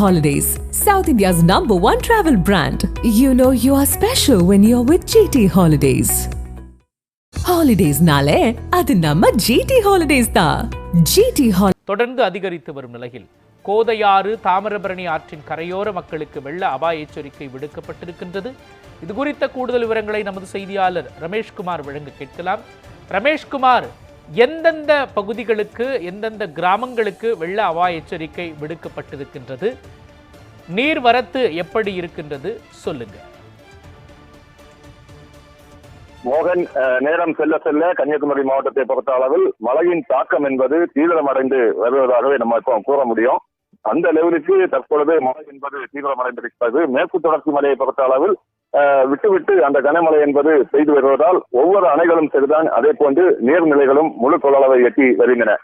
Holidays, South India's number one travel brand. You know you are special when you're with GT Holidays. Holidays-நாலே அது நம்ம GT Holidays தான். GT Holidays. தொடர்ந்து அதிகரித்து வரும் நிலையில் கோதையாறு தாமிரபரணி ஆற்றின் கரையோர மக்களுக்கு வெள்ள அபாய எச்சரிக்கை விடுக்கப்பட்டிருக்கின்றது இது குறித்த கூடுதல் விவரங்களை நமது செய்தியாளர் ரமேஷ்குமார் வழங்க கேட்கலாம் ரமேஷ்குமார் எந்தெந்த பகுதிகளுக்கு எந்தெந்த கிராமங்களுக்கு வெள்ள அபாய எச்சரிக்கை விடுக்கப்பட்டிருக்கின்றது? நீர்வரத்து எப்படி இருக்கின்றது? சொல்லுங்க. மோகன் அஹ், நேரம் செல்ல செல்ல கன்னியாகுமரி மாவட்டத்தை பொறுத்த அளவில் மழையின் தாக்கம் என்பது தீவிரமடைந்து வருவதாகவே நம்ம இப்போ கூற முடியும். அந்த லெவலுக்கு தற்பொழுது மழை என்பது தீவிரமடைந்திருக்கிறது. மேற்கு தொடர்ச்சி மலையை பொறுத்த அளவில் விட்டு விட்டு அந்த கனமழை என்பது பெய்து வருவதால் ஒவ்வொரு அணைகளும் சரிதான். அதே போன்று நீர்நிலைகளும் முழு கொள்ளளவை எட்டி வருகின்றன.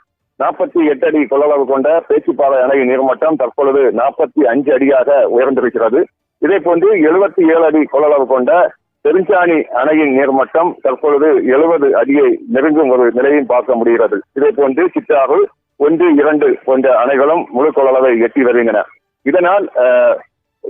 நாற்பத்தி எட்டு அடி கொள்ளளவு கொண்ட பேச்சுப்பாறை அணையின் நீர்மட்டம் தற்பொழுது நாற்பத்தி அஞ்சு அடியாக உயர்ந்திருக்கிறது. இதே போன்று எழுபத்தி ஏழு அடி கொள்ளளவு கொண்ட பெருஞ்சாணி அணையின் நீர்மட்டம் தற்பொழுது எழுபது அடியை நெருங்கும் ஒரு நிலையும் பார்க்க முடிகிறது. இதே போன்று சித்தாறு ஒன்று இரண்டு போன்ற அணைகளும் முழு கொள்ளளவை எட்டி வருகின்றன. இதனால் அஹ்,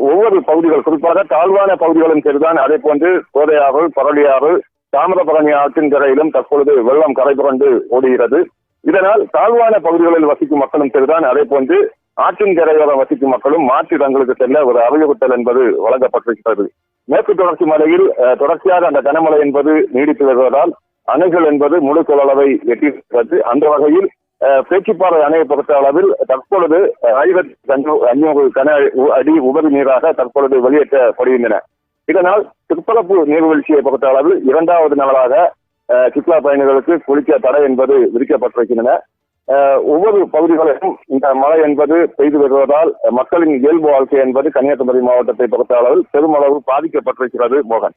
ஒவ்வொரு பகுதிகள் குறிப்பாக தாழ்வான பகுதிகளும் சரிதான் அதே போன்று கோதையாறு பரளியாறு தாமிரபரணி ஆற்றின் கரையிலும் தற்பொழுது வெள்ளம் கரை புரண்டு ஓடுகிறது. இதனால் தாழ்வான பகுதிகளில் வசிக்கும் மக்களும் சரிதான் அதே போன்று ஆற்றின் கரையோரம் வசிக்கும் மக்களும் மாற்று இடங்களுக்கு செல்ல ஒரு அறிவுறுத்தல் என்பது வழங்கப்பட்டிருக்கிறது. மேற்கு தொடர்ச்சி மலையில் அஹ், தொடர்ச்சியாக அந்த கனமழை என்பது நீடித்து வருவதால் அணைகள் என்பது முழு கொள்ளளவை எட்டியிருக்கிறது. அந்த வகையில் பேச்சிப்பாறை அணையை பொறுத்த அளவில் தற்பொழுது ஆயிரத்தி அஞ்சூறு கன அடி உபரி நீராக தற்பொழுது வெளியேற்றப்படுகின்றன. இதனால் திருப்பரப்பு நீர்வீழ்ச்சியை பொறுத்த அளவில் இரண்டாவது நாளாக சுற்றுலா பயணிகளுக்கு குளிக்க தடை என்பது விதிக்கப்பட்டிருக்கின்றன. ஒவ்வொரு பகுதிகளிலும் இந்த மழை என்பது பெய்து வருவதால் மக்களின் இயல்பு வாழ்க்கை என்பது கன்னியாகுமரி மாவட்டத்தை பொறுத்த அளவில் பெருமளவு பாதிக்கப்பட்டிருக்கிறது மோகன்.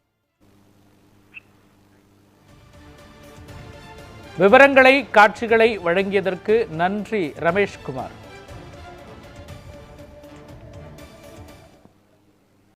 விவரங்களை காட்சிகளை வழங்கியதற்கு நன்றி ரமேஷ்குமார்.